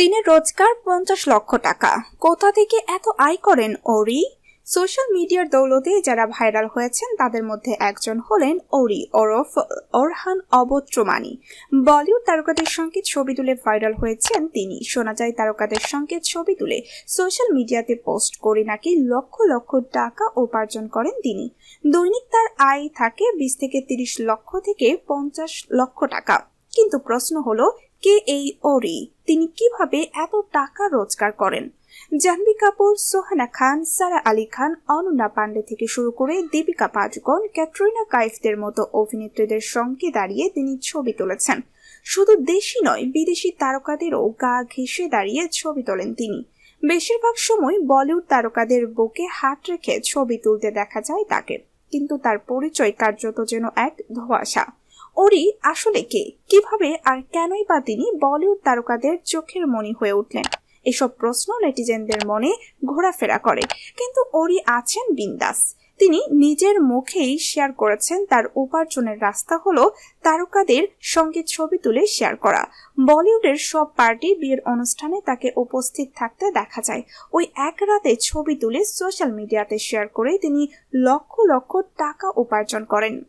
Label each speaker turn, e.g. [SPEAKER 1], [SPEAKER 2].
[SPEAKER 1] দিনের রোজগার পঞ্চাশ লক্ষ টাকা। কোথা থেকে এত আয় করেন ওরি? সোশ্যাল মিডিয়ার দৌলতে যারা ভাইরাল হয়েছেন, তাদের মধ্যে একজন হলেন ওরি ওরফ ওরহান অবত্রমানি। বলিউড তারকাদের সঙ্গে ছবি তুলে ভাইরাল হয়েছেন তিনি। শোনা যায়, তারকাদের সঙ্গে ছবি তুলে সোশ্যাল মিডিয়াতে পোস্ট করে নাকি লক্ষ লক্ষ টাকা উপার্জন করেন তিনি। দৈনিক তার আয় থাকে বিশ থেকে তিরিশ লক্ষ থেকে পঞ্চাশ লক্ষ টাকা। কিন্তু প্রশ্ন হলো, কে এই ওরি তিনি কীভাবে এত টাকা রোজগার করেন? জাহ্নবী কাপুর, সোহানা খান, সারা আলী খান, অনন্যা পান্ডে থেকে শুরু করে দীপিকা পাডুকোন, ক্যাটরিনা কাইফদের মতো অভিনেত্রীদের সঙ্গে দাঁড়িয়ে তিনি ছবি তুলেছেন। শুধু দেশি নয়, বিদেশি তারকাদেরও গা ঘেঁষে দাঁড়িয়ে ছবি তোলেন তিনি। বেশিরভাগ সময় বলিউড তারকাদের বুকে হাত রেখে ছবি তুলতে দেখা যায় তাকে। কিন্তু তার পরিচয় কার্যত যেন এক ধোঁয়াশা। ওরি আসলে কে? কীভাবে আর কেনই বা তিনি বলিউড তারকাদের চোখের মনি হয়ে উঠলেন? এসব প্রশ্ন নেটিজেনদের মনে ঘোরাফেরা করে। কিন্তু ওরি আছেন বিন্দাস। তিনি নিজের মুখেই শেয়ার করেছেন তার উপার্জনের রাস্তা হলো তারকাদের সঙ্গে ছবি তুলে শেয়ার করা। বলিউডের সব পার্টি বিয়ের অনুষ্ঠানে তাকে উপস্থিত থাকতে দেখা যায়। ওই এক রাতে ছবি তুলে সোশ্যাল মিডিয়াতে শেয়ার করে তিনি লক্ষ লক্ষ টাকা উপার্জন করেন।